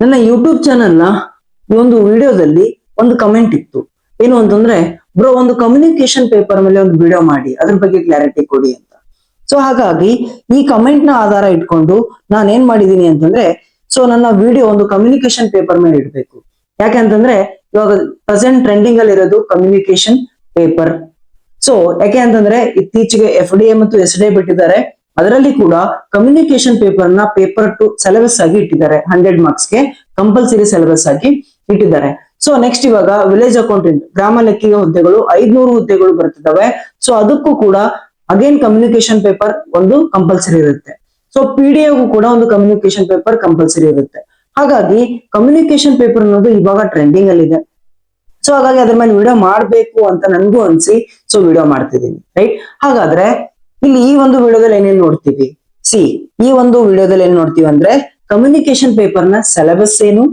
ನನ್ನ ಯೂಟ್ಯೂಬ್ ಚಾನೆಲ್ನ ಈ ಒಂದು ವಿಡಿಯೋದಲ್ಲಿ ಒಂದು ಕಮೆಂಟ್ ಇತ್ತು. ಏನು ಅಂತಂದ್ರೆ, ಬ್ರೋ, ಒಂದು ಕಮ್ಯುನಿಕೇಶನ್ ಪೇಪರ್ ಮೇಲೆ ಒಂದು ವಿಡಿಯೋ ಮಾಡಿ, ಅದ್ರ ಬಗ್ಗೆ ಕ್ಲಾರಿಟಿ ಕೊಡಿ ಅಂತ. ಸೊ ಹಾಗಾಗಿ ಈ ಕಮೆಂಟ್ನ ಆಧಾರ ಇಟ್ಕೊಂಡು ನಾನು ಏನ್ ಮಾಡಿದೀನಿ ಅಂತಂದ್ರೆ ಸೊ ನನ್ನ ವಿಡಿಯೋ ಒಂದು ಕಮ್ಯುನಿಕೇಶನ್ ಪೇಪರ್ ಮೇಲೆ ಇಡಬೇಕು. ಯಾಕೆ ಅಂತಂದ್ರೆ, ಇವಾಗ ಪ್ರೆಸೆಂಟ್ ಟ್ರೆಂಡಿಂಗ್ ಅಲ್ಲಿ ಇರೋದು ಕಮ್ಯುನಿಕೇಶನ್ ಪೇಪರ್ ಸೊ ಯಾಕೆ ಅಂತಂದ್ರೆ, ಇತ್ತೀಚೆಗೆ ಎಫ್ ಡಿ ಎ ಮತ್ತು ಎಸ್ ಡಿ ಎ ಬಿಟ್ಟಿದ್ದಾರೆ. ಅದರಲ್ಲಿ ಕೂಡ ಕಮ್ಯುನಿಕೇಶನ್ ಪೇಪರ್ನ ಪೇಪರ್ ಟು ಸಿಲೆಬಸ್ ಆಗಿ ಇಟ್ಟಿದ್ದಾರೆ. ಹಂಡ್ರೆಡ್ ಮಾರ್ಕ್ಸ್ಗೆ ಕಂಪಲ್ಸರಿ ಸಿಲೆಬಸ್ ಆಗಿ ಇಟ್ಟಿದ್ದಾರೆ. ಸೊ ನೆಕ್ಸ್ಟ್ ಇವಾಗ ವಿಲೇಜ್ ಅಕೌಂಟೆಂಟ್ ಗ್ರಾಮ ಲೆಕ್ಕಿಗೆ ಹುದ್ದೆಗಳು ಐದ್ನೂರು ಹುದ್ದೆಗಳು ಬರ್ತಿದ್ದಾವೆ ಸೊ ಅದಕ್ಕೂ ಕೂಡ ಅಗೇನ್ ಕಮ್ಯುನಿಕೇಶನ್ ಪೇಪರ್ ಒಂದು ಕಂಪಲ್ಸರಿ ಇರುತ್ತೆ. ಸೊ ಪಿ ಡಿ ಕೂಡ ಒಂದು ಕಮ್ಯುನಿಕೇಶನ್ ಪೇಪರ್ ಕಂಪಲ್ಸರಿ ಇರುತ್ತೆ. ಹಾಗಾಗಿ ಕಮ್ಯುನಿಕೇಶನ್ ಪೇಪರ್ ಅನ್ನೋದು ಇವಾಗ ಟ್ರೆಂಡಿಂಗ್ ಅಲ್ಲಿ ಇದೆ. ಸೊ ಹಾಗಾಗಿ ಅದ್ರ ಮೇಲೆ ವಿಡಿಯೋ ಮಾಡ್ಬೇಕು ಅಂತ ನನ್ಗೂ ಅನ್ಸಿ ಸೊ ವಿಡಿಯೋ ಮಾಡ್ತಿದ್ದೀನಿ ರೈಟ್ ಹಾಗಾದ್ರೆ ಇಲ್ಲಿ ಈ ಒಂದು ವಿಡಿಯೋದಲ್ಲಿ ಏನೇನ್ ನೋಡ್ತೀವಿ? ಸಿ, ಈ ಒಂದು ವಿಡಿಯೋದಲ್ಲಿ ಏನ್ ನೋಡ್ತೀವಿ ಅಂದ್ರೆ ಕಮ್ಯುನಿಕೇಶನ್ ಪೇಪರ್ನ ಸಿಲೆಬಸ್ ಏನು,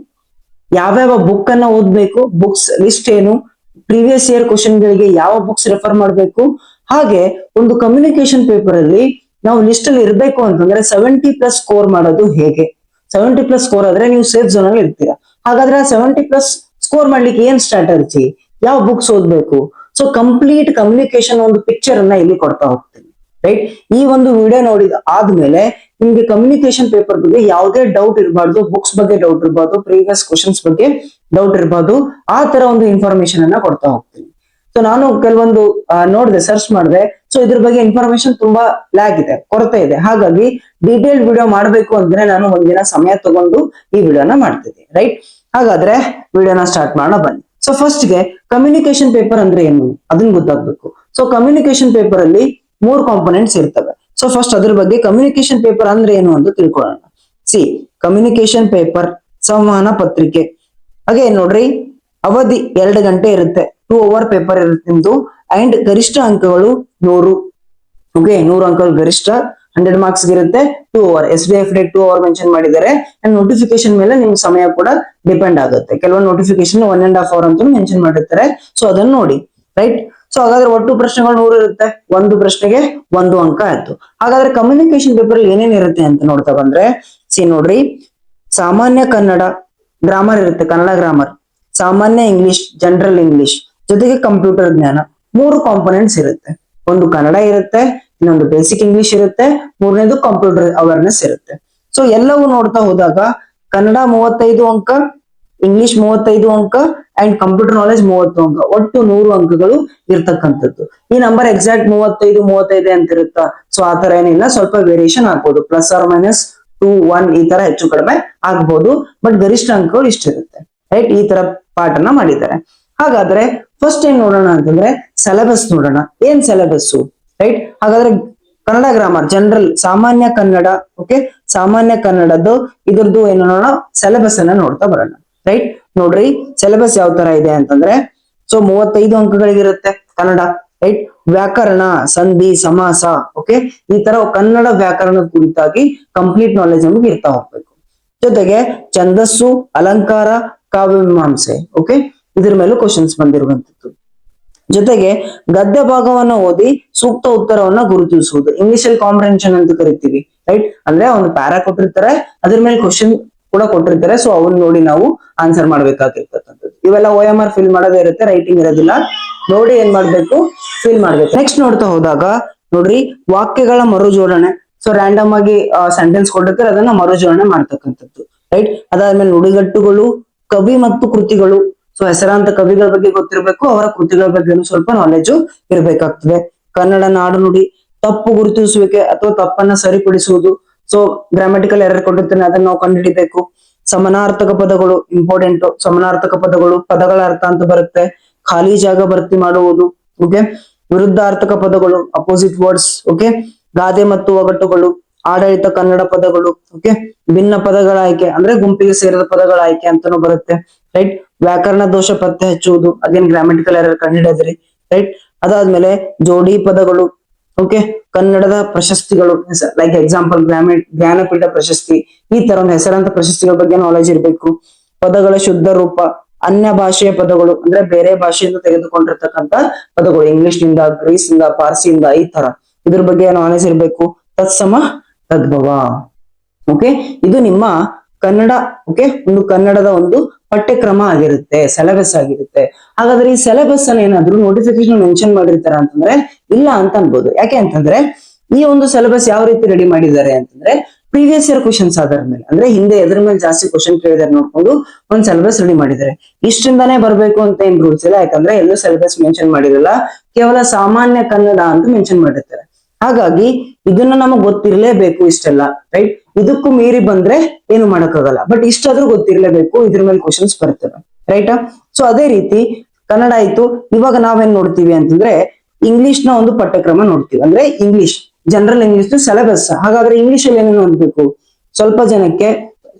ಯಾವ್ಯಾವ ಬುಕ್ ಅನ್ನ ಓದ್ಬೇಕು ಬುಕ್ಸ್ ಲಿಸ್ಟ್ ಏನು ಪ್ರೀವಿಯಸ್ ಇಯರ್ ಕ್ವಶನ್ ಗಳಿಗೆ ಯಾವ ಬುಕ್ಸ್ ರೆಫರ್ ಮಾಡಬೇಕು, ಹಾಗೆ ಒಂದು ಕಮ್ಯುನಿಕೇಶನ್ ಪೇಪರ್ ಅಲ್ಲಿ ನಾವು ಲಿಸ್ಟ್ ಅಲ್ಲಿ ಇರ್ಬೇಕು ಅಂತಂದ್ರೆ ಸೆವೆಂಟಿ ಪ್ಲಸ್ ಸ್ಕೋರ್ ಮಾಡೋದು ಹೇಗೆ? ಸೆವೆಂಟಿ ಪ್ಲಸ್ ಸ್ಕೋರ್ ಆದ್ರೆ ನೀವು ಸೇಫ್ ಝೋನ್ ಅಲ್ಲಿ ಇರ್ತೀರಾ. ಹಾಗಾದ್ರೆ ಸೆವೆಂಟಿ ಪ್ಲಸ್ ಸ್ಕೋರ್ ಮಾಡ್ಲಿಕ್ಕೆ ಏನ್ ಸ್ಟ್ರಾಟಜಿ ಯಾವ ಬುಕ್ಸ್ ಓದ್ಬೇಕು? ಸೊ ಕಂಪ್ಲೀಟ್ ಕಮ್ಯುನಿಕೇಶನ್ ಒಂದು ಪಿಕ್ಚರ್ ಅನ್ನ ಇಲ್ಲಿ ಕೊಡ್ತಾ ಹೋಗ್ತೀನಿ ರೈಟ್ ಈ ಒಂದು ವಿಡಿಯೋ ನೋಡಿದ ಆದ್ಮೇಲೆ ನಿಮ್ಗೆ ಕಮ್ಯುನಿಕೇಶನ್ ಪೇಪರ್ ಬಗ್ಗೆ ಯಾವುದೇ ಡೌಟ್ ಇರಬಾರ್ದು ಬುಕ್ಸ್ ಬಗ್ಗೆ ಡೌಟ್ ಇರಬಾರ್ದು ಪ್ರೀವಿಯಸ್ ಕ್ವಶನ್ಸ್ ಬಗ್ಗೆ ಡೌಟ್ ಇರಬಾರ್ದು, ಆ ತರ ಒಂದು ಇನ್ಫಾರ್ಮೇಶನ್ ಅನ್ನ ಕೊಡ್ತಾ ಹೋಗ್ತೀನಿ. ಸೊ ನಾನು ಕೆಲವೊಂದು ನೋಡಿದೆ ಸರ್ಚ್ ಮಾಡಿದೆ. ಸೊ ಇದ್ರ ಬಗ್ಗೆ ಇನ್ಫಾರ್ಮೇಶನ್ ತುಂಬಾ ಲ್ಯಾಕ್ ಇದೆ, ಕೊರತೆ ಇದೆ. ಹಾಗಾಗಿ ಡೀಟೇಲ್ ವಿಡಿಯೋ ಮಾಡಬೇಕು ಅಂದ್ರೆ ನಾನು ಒಂದಿನ ಸಮಯ ತಗೊಂಡು ಈ ವಿಡಿಯೋನ ಮಾಡ್ತಿದ್ದೆ ರೈಟ್ ಹಾಗಾದ್ರೆ ವಿಡಿಯೋನ ಸ್ಟಾರ್ಟ್ ಮಾಡೋಣ, ಬನ್ನಿ. ಸೊ ಫಸ್ಟ್ಗೆ ಕಮ್ಯುನಿಕೇಶನ್ ಪೇಪರ್ ಅಂದ್ರೆ ಏನು? ಅದನ್ನ ಗೊತ್ತಾಗ್ಬೇಕು. ಸೊ ಕಮ್ಯುನಿಕೇಶನ್ ಪೇಪರ್ ಅಲ್ಲಿ ಮೂರ್ ಕಾಂಪೊನೆಂಟ್ಸ್ ಇರ್ತವೆ. ಸೊ ಫಸ್ಟ್ ಅದ್ರ ಬಗ್ಗೆ ಕಮ್ಯುನಿಕೇಶನ್ ಪೇಪರ್ ಅಂದ್ರೆ ಏನು ಅಂತ ತಿಳ್ಕೊಳ್ಳೋಣ. ಸಿ ಕಮ್ಯುನಿಕೇಶನ್ ಪೇಪರ್ ಸಂವಹನ ಪತ್ರಿಕೆ. ಹಾಗೆ ನೋಡ್ರಿ, ಅವಧಿ ಎರಡು ಗಂಟೆ ಇರುತ್ತೆ. ಟೂ ಅವರ್ ಪೇಪರ್ ಇರುತ್ತೆ ನಿಮ್ದು. ಅಂಡ್ ಗರಿಷ್ಠ ಅಂಕಗಳು ನೂರು. ಓಕೆ ನೂರು ಅಂಕಗಳು ಗರಿಷ್ಠ. ಹಂಡ್ರೆಡ್ ಮಾರ್ಕ್ಸ್ ಇರುತ್ತೆ two hour S D F D two hour mention ಮಾಡಿದ್ದಾರೆ. ಅಂಡ್ ನೋಟಿಫಿಕೇಶನ್ ಮೇಲೆ ನಿಮ್ ಸಮಯ ಕೂಡ ಡಿಪೆಂಡ್ ಆಗುತ್ತೆ. ಕೆಲವೊಂದು notification one and half hour ಅಂತ ಮೆನ್ಷನ್ ಮಾಡಿರ್ತಾರೆ. ಸೊ ಅದನ್ನ ನೋಡಿ ರೈಟ್ ಸೊ ಹಾಗಾದ್ರೆ ಒಟ್ಟು ಪ್ರಶ್ನೆಗಳು ನೂರು ಇರುತ್ತೆ. ಒಂದು ಪ್ರಶ್ನೆಗೆ ಒಂದು ಅಂಕ ಆಯ್ತು. ಹಾಗಾದ್ರೆ ಕಮ್ಯುನಿಕೇಶನ್ ಪೇಪರ್ ಏನೇನ್ ಇರುತ್ತೆ ಅಂತ ನೋಡ್ತಾ ಬಂದ್ರೆ, ಸಿ ನೋಡ್ರಿ. ಸಾಮಾನ್ಯ ಕನ್ನಡ ಗ್ರಾಮರ್ ಇರುತ್ತೆ, ಕನ್ನಡ ಗ್ರಾಮರ್ ಸಾಮಾನ್ಯ ಇಂಗ್ಲಿಷ್ ಜನರಲ್ ಇಂಗ್ಲಿಷ್ ಜೊತೆಗೆ ಕಂಪ್ಯೂಟರ್ ಜ್ಞಾನ. ಮೂರು ಕಾಂಪೊನೆಂಟ್ಸ್ ಇರುತ್ತೆ. ಒಂದು ಕನ್ನಡ ಇರುತ್ತೆ, ಇನ್ನೊಂದು ಬೇಸಿಕ್ ಇಂಗ್ಲಿಷ್ ಇರುತ್ತೆ, ಮೂರನೇದು ಕಂಪ್ಯೂಟರ್ ಅವೇರ್ನೆಸ್ ಇರುತ್ತೆ. ಸೊ ಎಲ್ಲವೂ ನೋಡ್ತಾ ಹೋದಾಗ ಕನ್ನಡ ಮೂವತ್ತೈದು ಅಂಕ ಇಂಗ್ಲಿಷ್ ಮೂವತ್ತೈದು ಅಂಕ ಅಂಡ್ ಕಂಪ್ಯೂಟರ್ ನಾಲೆಜ್ ಮೂವತ್ತು ಅಂಕ. ಒಟ್ಟು ನೂರು ಅಂಕಗಳು ಇರ್ತಕ್ಕಂಥದ್ದು. ಈ ನಂಬರ್ ಎಕ್ಸಾಕ್ಟ್ ಮೂವತ್ತೈದು ಮೂವತ್ತೈದು ಅಂತ ಇರುತ್ತಾ? ಸೊ ಆ ತರ ಏನಿಲ್ಲ. ಸ್ವಲ್ಪ ವೇರಿಯೇಷನ್ ಆಗ್ಬೋದು. Plus or minus two one ಈ ತರ ಹೆಚ್ಚು ಕಡಿಮೆ ಆಗ್ಬೋದು. ಬಟ್ ಗರಿಷ್ಠ ಅಂಕಗಳು ಇಷ್ಟಿರುತ್ತೆ. ರೈಟ್ ಈ ತರ ಪಾಠನ ಮಾಡಿದ್ದಾರೆ. ಹಾಗಾದ್ರೆ ಫಸ್ಟ್ ಏನ್ ನೋಡೋಣ ಅಂತಂದ್ರೆ ಸಿಲೆಬಸ್ ನೋಡೋಣ. ಏನ್ ಸಿಲೆಬಸ್ ರೈಟ್ ಹಾಗಾದ್ರೆ ಕನ್ನಡ ಗ್ರಾಮರ್ ಜನರಲ್ ಸಾಮಾನ್ಯ ಕನ್ನಡ ಓಕೆ ಸಾಮಾನ್ಯ ಕನ್ನಡದ್ದು, ಇದ್ರದ್ದು ಏನು ನೋಡೋಣ? ಸಿಲೆಬಸ್ ಅನ್ನ ನೋಡ್ತಾ ಬರೋಣ. ರೈಟ್ ನೋಡ್ರಿ ಸಿಲೆಬಸ್ ಯಾವ ತರ ಇದೆ ಅಂತಂದ್ರೆ ಸೊ ಮೂವತ್ತೈದು ಅಂಕಗಳಿಗಿರುತ್ತೆ ಕನ್ನಡ ರೈಟ್ ವ್ಯಾಕರಣ, ಸಂಧಿ, ಸಮಾಸ ಓಕೆ ಈ ತರ ಕನ್ನಡ ವ್ಯಾಕರಣದ ಕುರಿತಾಗಿ ಕಂಪ್ಲೀಟ್ ನಾಲೆಜ್ ನಮಗೆ ಇರ್ತಾ ಹೋಗ್ಬೇಕು. ಜೊತೆಗೆ ಛಂದಸ್ಸು, ಅಲಂಕಾರ, ಕಾವ್ಯ ಮೀಮಾಂಸೆ ಓಕೆ ಇದ್ರ ಮೇಲೂ ಕ್ವಶನ್ಸ್ ಬಂದಿರುವಂತದ್ದು ಜೊತೆಗೆ ಗದ್ಯ ಭಾಗವನ್ನ ಓದಿ ಸೂಕ್ತ ಉತ್ತರವನ್ನ ಗುರುತಿಸುವುದು ಇಂಗ್ಲಿಷ್ ಅಲ್ಲಿ ಕಾಂಪ್ರಹೆನ್ಷನ್ ಅಂತ ಕರಿತೀವಿ ರೈಟ್ ಅಂದ್ರೆ ಒಂದು ಪ್ಯಾರಾ ಕೊಟ್ಟಿರ್ತಾರೆ, ಅದ್ರ ಮೇಲೆ ಕ್ವಶನ್ ಕೂಡ ಕೊಟ್ಟಿರ್ತಾರೆ. ಸೊ ಅವನ್ನ ನೋಡಿ ನಾವು ಆನ್ಸರ್ ಮಾಡ್ಬೇಕಾಗಿರ್ತಕ್ಕಂಥದ್ದು. ಇವೆಲ್ಲ ಓ ಎಂ ಆರ್ ಫಿಲ್ ಮಾಡೋದೇ ಇರುತ್ತೆ ರೈಟಿಂಗ್ ಇರೋದಿಲ್ಲ. ನೋಡಿ ಏನ್ ಮಾಡ್ಬೇಕು ಫಿಲ್ ಮಾಡ್ಬೇಕು. ನೆಕ್ಸ್ಟ್ ನೋಡ್ತಾ ಹೋದಾಗ, ನೋಡ್ರಿ, ವಾಕ್ಯಗಳ ಮರುಜೋಡಣೆ. ಸೊ ರ್ಯಾಂಡಮ್ ಆಗಿ ಸೆಂಟೆನ್ಸ್ ಕೊಟ್ಟಿರ್ತಾರೆ, ಅದನ್ನ ಮರುಜೋಡಣೆ ಮಾಡ್ತಕ್ಕಂಥದ್ದು ರೈಟ್ ಅದಾದ್ಮೇಲೆ ನುಡಿಗಟ್ಟುಗಳು, ಕವಿ ಮತ್ತು ಕೃತಿಗಳು. ಸೊ ಹೆಸರಾಂತ ಕವಿಗಳ ಬಗ್ಗೆ ಗೊತ್ತಿರಬೇಕು, ಅವರ ಕೃತಿಗಳ ಬಗ್ಗೆ ಸ್ವಲ್ಪ ನಾಲೆಜ್ ಇರಬೇಕಾಗ್ತದೆ. ಕನ್ನಡ ನಾಡು ನುಡಿ, ತಪ್ಪು ಗುರುತಿಸುವಿಕೆ ಅಥವಾ ತಪ್ಪನ್ನ ಸರಿಪಡಿಸುವುದು ಸೊ ಗ್ರಾಮ್ಯಾಟಿಕಲ್ ಎರರ್ ಕೊಟ್ಟಿರ್ತಾನೆ, ಅದನ್ನ ನಾವು ಕಂಡುಹಿಡಿಬೇಕು. ಸಮನಾರ್ಥಕ ಪದಗಳು ಇಂಪಾರ್ಟೆಂಟ್ ಸಮನಾರ್ಥಕ ಪದಗಳು ಪದಗಳ ಅರ್ಥ ಅಂತ ಬರುತ್ತೆ. ಖಾಲಿ ಜಾಗ ಭರ್ತಿ ಮಾಡುವುದು ಓಕೆ ವಿರುದ್ಧಾರ್ಥಕ ಪದಗಳು ಅಪೋಸಿಟ್ ವರ್ಡ್ಸ್ ಓಕೆ ಗಾದೆ ಮತ್ತು ಒಗಟುಗಳು, ಆಡಳಿತ ಕನ್ನಡ ಪದಗಳು ಓಕೆ ಭಿನ್ನ ಪದಗಳ ಆಯ್ಕೆ, ಅಂದ್ರೆ ಗುಂಪಿಗೆ ಸೇರಿದ ಪದಗಳ ಆಯ್ಕೆ ಅಂತಾನು ಬರುತ್ತೆ ರೈಟ್ ವ್ಯಾಕರಣ ದೋಷ ಪತ್ತೆ ಹಚ್ಚುವುದು, ಅಗೇನ್ ಗ್ರಾಮೆಟಿಕಲ್ ಎರರ್ ಕಂಡುಹಿಡಿದ್ರಿ ರೈಟ್ ಅದಾದ್ಮೇಲೆ ಜೋಡಿ ಪದಗಳು ಓಕೆ ಕನ್ನಡದ ಪ್ರಶಸ್ತಿಗಳು ಲೈಕ್ ಎಕ್ಸಾಂಪಲ್ ಗ್ರಾಮಿ ಜ್ಞಾನಪೀಠ ಪ್ರಶಸ್ತಿ, ಈ ತರ ಒಂದು ಹೆಸರಾಂತ ಪ್ರಶಸ್ತಿಗಳ ಬಗ್ಗೆ ನಾಲೆಜ್ ಇರಬೇಕು. ಪದಗಳ ಶುದ್ಧ ರೂಪ, ಅನ್ಯ ಭಾಷೆಯ ಪದಗಳು, ಅಂದ್ರೆ ಬೇರೆ ಭಾಷೆಯಿಂದ ತೆಗೆದುಕೊಂಡಿರ್ತಕ್ಕಂತ ಪದಗಳು ಇಂಗ್ಲಿಷ್ನಿಂದ ಗ್ರೀಸ್ ಇಂದ ಪಾರ್ಸಿಯಿಂದ, ಈ ತರ. ಇದ್ರ ಬಗ್ಗೆ ನಾಲೆಜ್ ಇರಬೇಕು. ತತ್ಸಮ, ತದ್ಭವ. ಓಕೆ ಇದು ನಿಮ್ಮ ಕನ್ನಡ ಓಕೆ ಒಂದು ಕನ್ನಡದ ಒಂದು ಪಠ್ಯಕ್ರಮ ಆಗಿರುತ್ತೆ ಸಿಲೆಬಸ್ ಆಗಿರುತ್ತೆ. ಹಾಗಾದ್ರೆ ಈ ಸಿಲೆಬಸ್ ಅನ್ನ ಏನಾದ್ರು ನೋಟಿಫಿಕೇಶನ್ ಮೆನ್ಷನ್ ಮಾಡಿರ್ತಾರ ಅಂತಂದ್ರೆ ಇಲ್ಲ ಅಂತ ಅನ್ಬೋದು. ಯಾಕೆ ಅಂತಂದ್ರೆ ಈ ಒಂದು ಸಿಲೆಬಸ್ ಯಾವ ರೀತಿ ರೆಡಿ ಮಾಡಿದ್ದಾರೆ ಅಂತಂದ್ರೆ ಪ್ರೀವಿಯಸ್ ಇಯರ್ ಕ್ವಶನ್ಸ್ ಆಧಾರ ಮೇಲೆ. ಅಂದ್ರೆ ಹಿಂದೆ ಎದ್ರ ಮೇಲೆ ಜಾಸ್ತಿ ಕ್ವಶನ್ ಕೇಳಿದಾರೆ ನೋಡ್ಕೊಂಡು ಒಂದ್ ಸಿಲೆಬಸ್ ರೆಡಿ ಮಾಡಿದ್ದಾರೆ. ಇಷ್ಟಿಂದಾನೇ ಬರ್ಬೇಕು ಅಂತ ಏನ್ ರೂಲ್ಸ್ ಇಲ್ಲ. ಯಾಕಂದ್ರೆ ಎಲ್ಲೂ ಸಿಲೆಬಸ್ ಮೆನ್ಷನ್ ಮಾಡಿರಲ್ಲ. ಕೇವಲ ಸಾಮಾನ್ಯ ಕನ್ನಡ ಅಂತ ಮೆನ್ಷನ್ ಮಾಡಿರ್ತಾರೆ. ಹಾಗಾಗಿ ಇದನ್ನ ನಮಗ್ ಗೊತ್ತಿರ್ಲೇಬೇಕು ಇಷ್ಟೆಲ್ಲ ರೈಟ್ ಇದಕ್ಕೂ ಮೀರಿ ಬಂದ್ರೆ ಏನು ಮಾಡಕ್ಕಾಗಲ್ಲ. ಬಟ್ ಇಷ್ಟಾದ್ರೂ ಗೊತ್ತಿರ್ಲೇಬೇಕು, ಇದ್ರ ಮೇಲೆ ಕ್ವಶನ್ಸ್ ಬರ್ತವೆ ರೈಟಾ ಸೊ ಅದೇ ರೀತಿ ಕನ್ನಡ ಆಯ್ತು. ಇವಾಗ ನಾವೇನ್ ನೋಡ್ತೀವಿ ಅಂತಂದ್ರೆ ಇಂಗ್ಲಿಷ್ನ ಒಂದು ಪಠ್ಯಕ್ರಮ ನೋಡ್ತೀವಿ. ಅಂದ್ರೆ ಇಂಗ್ಲಿಷ್ ಜನರಲ್ ಇಂಗ್ಲಿಷ್ ಸಿಲೆಬಸ್ ಹಾಗಾದ್ರೆ ಇಂಗ್ಲಿಷ್ ಅಲ್ಲಿ ಏನೇನು ಓದ್ಬೇಕು? ಸ್ವಲ್ಪ ಜನಕ್ಕೆ,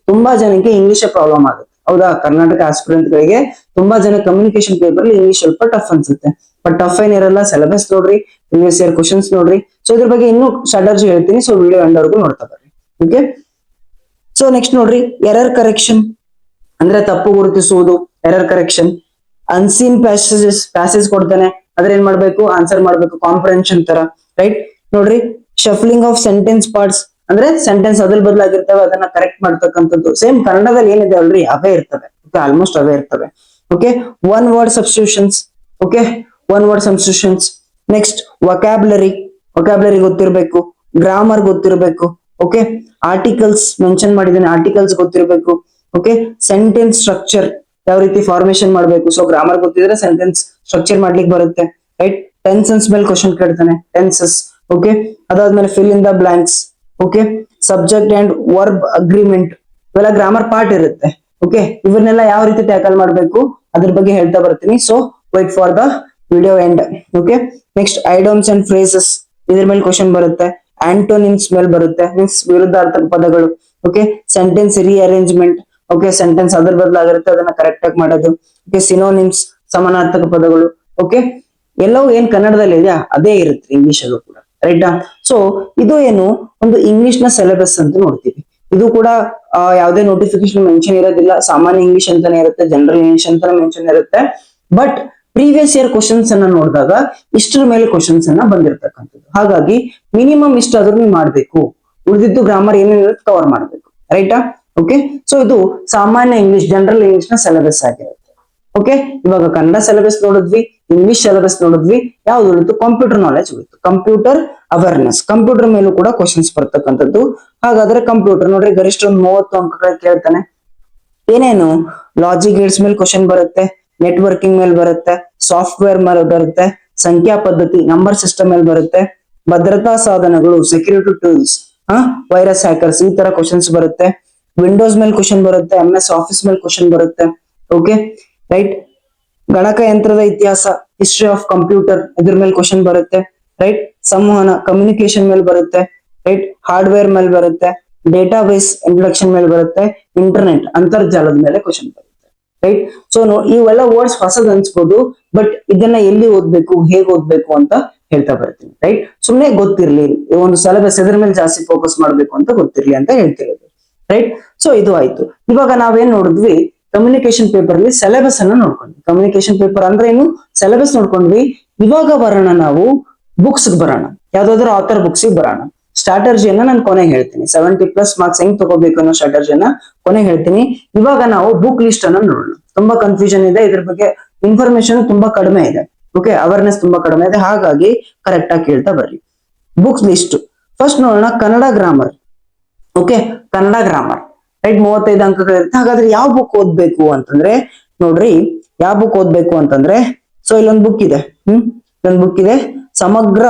ತುಂಬಾ ಜನಕ್ಕೆ ಇಂಗ್ಲಿಷ್ ಪ್ರಾಬ್ಲಮ್ ಆಗುತ್ತೆ. ಹೌದಾ? ಕರ್ನಾಟಕ ಆಸ್ಪಿರೆಂಟ್ ಗಳಿಗೆ ತುಂಬಾ ಜನ ಕಮ್ಯುನಿಕೇಶನ್ ಪೇಪರ್ ಇಂಗ್ಲಿಷ್ ಸ್ವಲ್ಪ ಟಫ್ ಅನ್ಸುತ್ತೆ. ಬಟ್ ಟಫ್ ಏನಿರಲ್ಲ ಸಿಲೆಬಸ್ ನೋಡ್ರಿ ಪ್ರೀವಿಯಸ್ ಇಯರ್ ಕ್ವಶನ್ಸ್ ನೋಡ್ರಿ. ಸೊ ಇದ್ರ ಬಗ್ಗೆ ಇನ್ನೂ ಸ್ಟ್ರಾಟಜಿ ಹೇಳ್ತೀನಿ. ಸೊ ವಿಡಿಯೋ ಎಂಡವರೆಗೂ ನೋಡ್ತಾ ಬರ್ರಿ. ಓಕೆ ಸೊ ನೆಕ್ಸ್ಟ್ ನೋಡ್ರಿ ಎರರ್ ಕರೆಕ್ಷನ್ ಅಂದ್ರೆ ತಪ್ಪು ಗುರುತಿಸುವುದು error correction unseen passages passage ಕೊಡ್ತಾನೆ. ಅದ್ರ ಏನ್ ಮಾಡ್ಬೇಕು? ಆನ್ಸರ್ ಮಾಡ್ಬೇಕು. ಕಾಂಪ್ರಹೆನ್ಷನ್ ತರ ರೈಟ್ ನೋಡ್ರಿ ಶಫ್ಲಿಂಗ್ ಆಫ್ ಸೆಂಟೆನ್ಸ್ ಪಾರ್ಟ್ಸ್ ಅಂದ್ರೆ ಸೆಂಟೆನ್ಸ್ ಅದಲ್ ಬದಲಾಗಿರ್ತವೆ ಅದನ್ನ ಕರೆಕ್ಟ್ ಮಾಡ್ತಕ್ಕಂಥದ್ದು. ಸೇಮ್ ಕನ್ನಡದಲ್ಲಿ ಏನಿದೆ ಅಲ್ರಿ ಅವೇ ಇರ್ತವೆ. ಓಕೆ ಆಲ್ಮೋಸ್ಟ್ ಅವೇ ಇರ್ತವೆ. Okay one word substitutions okay one word substitutions next vocabulary vocabulary ಗೊತ್ತಿರಬೇಕು. ಗ್ರಾಮರ್ ಗೊತ್ತಿರಬೇಕು. ಓಕೆ ಆರ್ಟಿಕಲ್ಸ್ ಮೆನ್ಷನ್ ಮಾಡಿದ್ದೇನೆ ಆರ್ಟಿಕಲ್ಸ್ ಗೊತ್ತಿರಬೇಕು. ಓಕೆ ಸೆಂಟೆನ್ಸ್ ಸ್ಟ್ರಕ್ಚರ್ ಯಾವ ರೀತಿ ಫಾರ್ಮೇಶನ್ ಮಾಡಬೇಕು? ಸೊ ಗ್ರಾಮರ್ ಗೊತ್ತಿದ್ರೆ ಸೆಂಟೆನ್ಸ್ ಸ್ಟ್ರಕ್ಚರ್ ಮಾಡ್ಲಿಕ್ಕೆ ಬರುತ್ತೆ. ರೈಟ್ ಟೆನ್ಸನ್ಸ್ ಮೇಲೆ ಕ್ವಶನ್ ಕೇಳ್ತಾನೆ. ಟೆನ್ಸಸ್ ಓಕೆ ಅದಾದ್ಮೇಲೆ fill in the blanks okay subject and verb agreement ಇವೆಲ್ಲ ಗ್ರಾಮರ್ ಪಾರ್ಟ್ ಇರುತ್ತೆ. ಓಕೆ ಇವನ್ನೆಲ್ಲ ಯಾವ ರೀತಿ ಟ್ಯಾಕಲ್ ಮಾಡಬೇಕು? ಅದ್ರ ಬಗ್ಗೆ ಹೇಳ್ತಾ ಬರ್ತೀನಿ. So wait for the video end okay next idioms and phrases ಇದ್ರ ಮೇಲೆ ಕ್ವಶನ್ ಬರುತ್ತೆ. ಆಂಟೋನಿಮ್ಸ್ ಮೇಲೆ ಬರುತ್ತೆ. ಮೀನ್ಸ್ ವಿರುದ್ಧಾರ್ಥಕ ಪದಗಳು. Okay sentence rearrangement okay sentence ಅದ್ರ ಬದಲಾಗಿರುತ್ತೆ. ಅದನ್ನ ಕರೆಕ್ಟ್ ಆಗಿ ಮಾಡೋದು. ಓಕೆ ಸಿನೋನಿಮ್ಸ್ ಸಮಾನಾರ್ಥಕ ಪದಗಳು. ಓಕೆ ಎಲ್ಲವೂ ಏನ್ ಕನ್ನಡದಲ್ಲಿ ಇದೆಯಾ ಅದೇ ಇರುತ್ತೆ ಇಂಗ್ಲಿಷ್ ಅಲ್ಲೂ ಕೂಡ. ರೈಟಾ ಸೊ ಇದು ಏನು? ಒಂದು ಇಂಗ್ಲಿಷ್ನ ಸಿಲೆಬಸ್ ಅಂತ ನೋಡ್ತೀವಿ. ಇದು ಕೂಡ ಯಾವುದೇ ನೋಟಿಫಿಕೇಶನ್ ಮೆನ್ಷನ್ ಇರೋದಿಲ್ಲ. ಸಾಮಾನ್ಯ ಇಂಗ್ಲಿಷ್ ಅಂತಾನೆ ಇರುತ್ತೆ ಜನರಲ್ ಇಂಗ್ಲಿಷ್ ಅಂತಾನೆ ಮೆನ್ಷನ್ ಇರುತ್ತೆ. ಬಟ್ ಪ್ರೀವಿಯಸ್ ಇಯರ್ ಕ್ವಶನ್ಸ್ ಅನ್ನ ನೋಡಿದಾಗ, ಇಷ್ಟರ ಮೇಲೆ ಕ್ವಶನ್ಸ್ ಅನ್ನ ಬಂದಿರತಕ್ಕಂಥದ್ದು. ಹಾಗಾಗಿ ಮಿನಿಮಮ್ ಇಷ್ಟ ನೀವು ಮಾಡ್ಬೇಕು. ಉಳಿದಿದ್ದು ಗ್ರಾಮರ್ ಏನೇನಿರುತ್ತೆ ಕವರ್ ಮಾಡ್ಬೇಕು. ರೈಟಾ ಓಕೆ ಸೊ ಇದು ಸಾಮಾನ್ಯ ಇಂಗ್ಲಿಷ್ ಜನರಲ್ ಇಂಗ್ಲಿಷ್ನ ಸಿಲೆಬಸ್ ಆಗಿರುತ್ತೆ. ಓಕೆ ಇವಾಗ ಕನ್ನಡ ಸಿಲೆಬಸ್ ನೋಡಿದ್ವಿ. ಇಂಗ್ಲಿಷ್ ಸಿಲೆಬಸ್ ನೋಡಿದ್ವಿ, ಯಾವ್ದು ಉಳಿತು ಕಂಪ್ಯೂಟರ್ ನಾಲೆಜ್ ಉಳಿತು ಕಂಪ್ಯೂಟರ್ ಅವೇರ್ನೆಸ್ ಕಂಪ್ಯೂಟರ್ ಮೇಲೂ ಕೂಡ ಕ್ವಶನ್ಸ್ ಬರ್ತಕ್ಕಂಥದ್ದು. ಹಾಗಾದ್ರೆ ಕಂಪ್ಯೂಟರ್ ನೋಡ್ರಿ, ಗರಿಷ್ಠ ಒಂದು ಮೂವತ್ತು ಅಂಕಗಳ ಕೇಳ್ತಾನೆ. ಏನೇನು? ಲಾಜಿಕ್ ಗೇಟ್ಸ್ ಮೇಲೆ ಕ್ವಶನ್ ಬರುತ್ತೆ ನೆಟ್ವರ್ಕಿಂಗ್ ಮೇಲೆ ಬರುತ್ತೆ ಸಾಫ್ಟ್ವೇರ್ ಮೇಲೆ ಬರುತ್ತೆ, ಸಂಖ್ಯಾ ಪದ್ಧತಿ ನಂಬರ್ ಸಿಸ್ಟಮ್ ಮೇಲೆ ಬರುತ್ತೆ, ಭದ್ರತಾ ಸಾಧನಗಳು ಸೆಕ್ಯೂರಿಟಿ ಟೂಲ್ಸ್ ವೈರಸ್ ಹ್ಯಾಕರ್ಸ್ ಈ ತರ ಕ್ವಶನ್ಸ್ ಬರುತ್ತೆ. ವಿಂಡೋಸ್ ಮೇಲೆ ಕ್ವಶನ್ ಬರುತ್ತೆ ಎಂ ಎಸ್ ಆಫೀಸ್ ಮೇಲೆ ಕ್ವಶನ್ ಬರುತ್ತೆ. ಓಕೆ ರೈಟ್ ಗಣಕಯಂತ್ರದ ಇತಿಹಾಸ ಹಿಸ್ಟ್ರಿ ಆಫ್ ಕಂಪ್ಯೂಟರ್ ಇದ್ರ ಮೇಲೆ ಕ್ವಶನ್ ಬರುತ್ತೆ ರೈಟ್ ಸಂವಹನ ಕಮ್ಯುನಿಕೇಶನ್ ಮೇಲೆ ಬರುತ್ತೆ ರೈಟ್ ಹಾರ್ಡ್ವೇರ್ ಮೇಲೆ ಬರುತ್ತೆ ಡೇಟಾ ಬೇಸ್ ಇಂಟ್ರಡಕ್ಷನ್ ಮೇಲೆ ಬರುತ್ತೆ ಇಂಟರ್ನೆಟ್ ಅಂತರ್ಜಾಲದ ಮೇಲೆ ಕ್ವಶನ್ ಬರುತ್ತೆ ರೈಟ್ ಸೊ ಇವೆಲ್ಲ ವರ್ಡ್ಸ್ ಹೊಸದ್ ಅನ್ಸ್ಬೋದು ಬಟ್ ಇದನ್ನ ಎಲ್ಲಿ ಓದ್ಬೇಕು, ಹೇಗೆ ಓದ್ಬೇಕು ಅಂತ ಹೇಳ್ತಾ ಬರ್ತೀನಿ ರೈಟ್ ಸುಮ್ನೆ ಗೊತ್ತಿರ್ಲಿ ಒಂದು ಸಿಲೆಬಸ್ ಎದ್ರ ಮೇಲೆ ಜಾಸ್ತಿ ಫೋಕಸ್ ಮಾಡ್ಬೇಕು ಅಂತ ಗೊತ್ತಿರ್ಲಿ ಅಂತ ಹೇಳ್ತಿರೋದು ರೈಟ್ ಸೊ ಇದು ಆಯ್ತು. ಇವಾಗ ನಾವೇನ್ ನೋಡಿದ್ವಿ ಕಮ್ಯುನಿಕೇಶನ್ ಪೇಪರ್ ಅಲ್ಲಿ ಸಿಲೆಬಸ್ ಅನ್ನ ನೋಡ್ಕೊಂಡ್ವಿ. ಕಮ್ಯುನಿಕೇಶನ್ ಪೇಪರ್ ಅಂದ್ರೆ ಏನು? ಸಿಲೆಬಸ್ ನೋಡ್ಕೊಂಡ್ವಿ. ಇವಾಗ ಬರೋಣ ನಾವು ಬುಕ್ಸ್ ಬರೋಣ. ಯಾವ್ದಾದ್ರು ಆಥರ್ ಬುಕ್ಸ್ ಬರೋಣ. ಸ್ಟ್ರಾಟರ್ಜಿಯನ್ನ ನಾನು ಕೊನೆಗೆ ಹೇಳ್ತೀನಿ. ಸೆವೆಂಟಿ ಪ್ಲಸ್ ಮಾರ್ಕ್ಸ್ ಹೆಂಗ್ ತಗೋಬೇಕು ಅನ್ನೋ ಸ್ಟ್ರಾಟರ್ಜಿಯನ್ನ ಕೊನೆ ಹೇಳ್ತೀನಿ. ಇವಾಗ ನಾವು ಬುಕ್ ಲಿಸ್ಟ್ ಅನ್ನ ನೋಡೋಣ. ತುಂಬಾ ಕನ್ಫ್ಯೂಷನ್ ಇದೆ. ಇದ್ರ ಬಗ್ಗೆ ಇನ್ಫಾರ್ಮೇಶನ್ ತುಂಬಾ ಕಡಿಮೆ ಇದೆ. ಓಕೆ ಅವೇರ್ನೆಸ್ ತುಂಬಾ ಕಡಿಮೆ ಇದೆ. ಹಾಗಾಗಿ ಕರೆಕ್ಟ್ ಆಗಿ ಕೇಳ್ತಾ ಬರ್ರಿ. ಬುಕ್ಸ್ ಲಿಸ್ಟ್ ಫಸ್ಟ್ ನೋಡೋಣ Kannada grammar okay Kannada grammar right ಮೂವತ್ತೈದು ಅಂಕಗಳಿರುತ್ತೆ ಹಾಗಾದ್ರೆ ಯಾವ ಬುಕ್ ಓದ್ಬೇಕು ಅಂತಂದ್ರೆ, ನೋಡ್ರಿ, ಯಾವ ಬುಕ್ ಓದ್ಬೇಕು ಅಂತಂದ್ರೆ ಸೊ ಇಲ್ಲೊಂದು ಬುಕ್ ಇದೆ. ಹ್ಮ್? ಇಲ್ಲೊಂದು ಬುಕ್ ಇದೆ. ಸಮಗ್ರ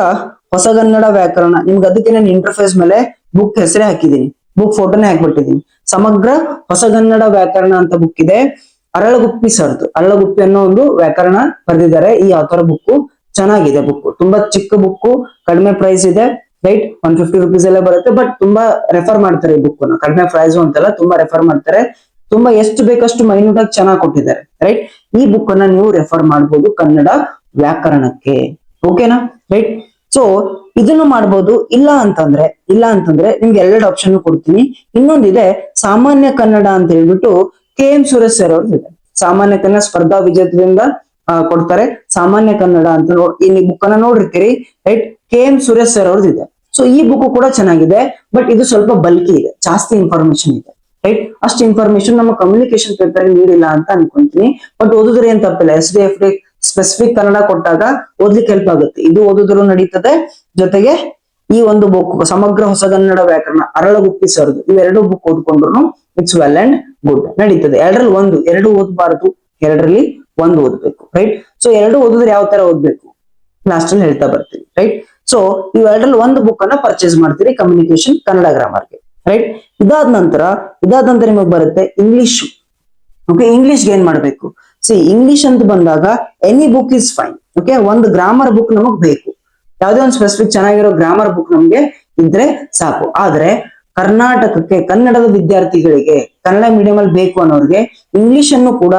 ಹೊಸಗನ್ನಡ ವ್ಯಾಕರಣ. ನಿಮ್ಗೆ ಅದಕ್ಕೆ ನಾನು ಇಂಟರ್ಫೇಸ್ ಮೇಲೆ ಬುಕ್ ಹೆಸರೇ ಹಾಕಿದೀನಿ ಬುಕ್ ಫೋಟೋನೇ ಹಾಕ್ಬಿಟ್ಟಿದ್ದೀನಿ. ಸಮಗ್ರ ಹೊಸಗನ್ನಡ ವ್ಯಾಕರಣ ಅಂತ ಬುಕ್ ಇದೆ. ಅರಳಗುಪ್ಪಿ ಸರ್ದು. ಅರಳಗುಪ್ಪಿ ಅನ್ನೋ ಒಂದು ವ್ಯಾಕರಣ ಬರೆದಿದ್ದಾರೆ. ಈ ಆತರ ಬುಕ್ ಚೆನ್ನಾಗಿದೆ ಬುಕ್ ತುಂಬಾ ಚಿಕ್ಕ ಬುಕ್ ಕಡಿಮೆ ಪ್ರೈಸ್ ಇದೆ. ರೈಟ್ ಒನ್ ಫಿಫ್ಟಿ ರುಪೀಸ್ ಎಲ್ಲ ಬರುತ್ತೆ. ಬಟ್ ತುಂಬಾ ರೆಫರ್ ಮಾಡ್ತಾರೆ ಈ ಬುಕ್ ಕಡಿಮೆ ಪ್ರೈಸ್ ಅಂತೆಲ್ಲ ತುಂಬಾ ರೆಫರ್ ಮಾಡ್ತಾರೆ. ತುಂಬಾ ಎಷ್ಟು ಬೇಕಷ್ಟು ಮೈನ್ಯೂಟ್ ಆಗಿ ಚೆನ್ನಾಗಿ ಕೊಟ್ಟಿದ್ದಾರೆ. ರೈಟ್ ಈ ಬುಕ್ ಅನ್ನ ನೀವು ರೆಫರ್ ಮಾಡಬಹುದು ಕನ್ನಡ ವ್ಯಾಕರಣಕ್ಕೆ. ಓಕೆನಾ ರೈಟ್ ಸೊ ಇದನ್ನು ಮಾಡ್ಬೋದು ಇಲ್ಲ ಅಂತಂದ್ರೆ ಇಲ್ಲ ಅಂತಂದ್ರೆ ನಿಮ್ಗೆ ಎರಡು ಆಪ್ಷನ್ ಕೊಡ್ತೀನಿ. ಇನ್ನೊಂದಿದೆ ಸಾಮಾನ್ಯ ಕನ್ನಡ ಅಂತ ಹೇಳ್ಬಿಟ್ಟು ಕೆ ಎಂ ಸುರೇಶ್ ಸರ್ ಅವ್ರದ್ದು ಇದೆ ಸಾಮಾನ್ಯ ಕನ್ನಡ ಸ್ಪರ್ಧಾ ವಿಜೇತರಿಂದ ಆ, ಕೊಡ್ತಾರೆ. ಸಾಮಾನ್ಯ ಕನ್ನಡ ಅಂತ ನೋಡಿ ಬುಕ್ ಅನ್ನ ನೋಡಿರ್ತೀರಿ. Right K M Suresh sir ಅವ್ರದ್ದು ಇದೆ ಸೊ ಈ ಬುಕ್ ಕೂಡ ಚೆನ್ನಾಗಿದೆ ಬಟ್ ಇದು ಸ್ವಲ್ಪ ಬಲ್ಕಿ ಇದೆ. ಜಾಸ್ತಿ ಇನ್ಫಾರ್ಮೇಶನ್ ಇದೆ. ರೈಟ್ ಅಷ್ಟು ಇನ್ಫಾರ್ಮೇಶನ್ ನಮ್ಮ ಕಮ್ಯುನಿಕೇಶನ್ ಪೇಪರ್ ನೀಡಿಲ್ಲ ಅಂತ ಅನ್ಕೊಂತೀನಿ. ಬಟ್ ಓದಿದ್ರೆ ಏನ್ ತಪ್ಪಿಲ್ಲ. S D F D specific Kannada ಕೊಟ್ಟಾಗ ಓದ್ಲಿಕ್ಕೆ ಹೆಲ್ಪ್ ಆಗುತ್ತೆ. ಇದು ಓದಿದ್ರು ನಡೀತದೆ. ಜೊತೆಗೆ ಈ ಒಂದು ಬುಕ್ ಸಮಗ್ರ ಹೊಸಗನ್ನಡ ವ್ಯಾಕರಣ, ಅರಳಗುಪ್ಪಿ ಸರ್ದು ಇವೆರಡು ಬುಕ್ ಓದ್ಕೊಂಡ್ರು ಇಟ್ಸ್ ವೆಲ್ ಅಂಡ್ ಗುಡ್ ನಡೀತದೆ. ಎರಡರಲ್ಲಿ ಒಂದು, ಎರಡು ಓದಬಾರದು. ಎರಡರಲ್ಲಿ ಒಂದು ಓದ್ಬೇಕು ರೈಟ್ ಸೊ ಎರಡು ಓದಿದ್ರೆ ಯಾವ ತರ ಓದ್ಬೇಕು? ಲಾಸ್ಟ್ ಅಲ್ಲಿ ಹೇಳ್ತಾ ಬರ್ತೀವಿ ರೈಟ್ ಸೊ ಇವೆರಡರಲ್ಲಿ ಒಂದು ಬುಕ್ ಅನ್ನ ಪರ್ಚೇಸ್ ಮಾಡ್ತೀರಿ ಕಮ್ಯುನಿಕೇಶನ್ ಕನ್ನಡ ಗ್ರಾಮರ್ಗೆ ರೈಟ್ ಇದಾದ ನಂತರ ಇದಾದ ನಂತರ ನಿಮಗೆ ಬರುತ್ತೆ ಇಂಗ್ಲಿಷ್ ಓಕೆ ಇಂಗ್ಲಿಷ್ಗೆ ಏನ್ ಮಾಡ್ಬೇಕು? ಸಿ ಇಂಗ್ಲಿಷ್ ಅಂತ ಬಂದಾಗ any book is fine okay ಒಂದು ಗ್ರಾಮರ್ ಬುಕ್ ನಮಗ್ ಬೇಕು. ಯಾವುದೇ ಒಂದು ಸ್ಪೆಸಿಫಿಕ್ ಚೆನ್ನಾಗಿರೋ ಗ್ರಾಮರ್ ಬುಕ್ ನಮ್ಗೆ ಇದ್ರೆ ಸಾಕು. ಆದ್ರೆ, ಕರ್ನಾಟಕಕ್ಕೆ, ಕನ್ನಡದ ವಿದ್ಯಾರ್ಥಿಗಳಿಗೆ, ಕನ್ನಡ ಮೀಡಿಯಂ ಅಲ್ಲಿ ಬೇಕು ಅನ್ನೋರಿಗೆ ಇಂಗ್ಲಿಷ್ ಅನ್ನು ಕೂಡ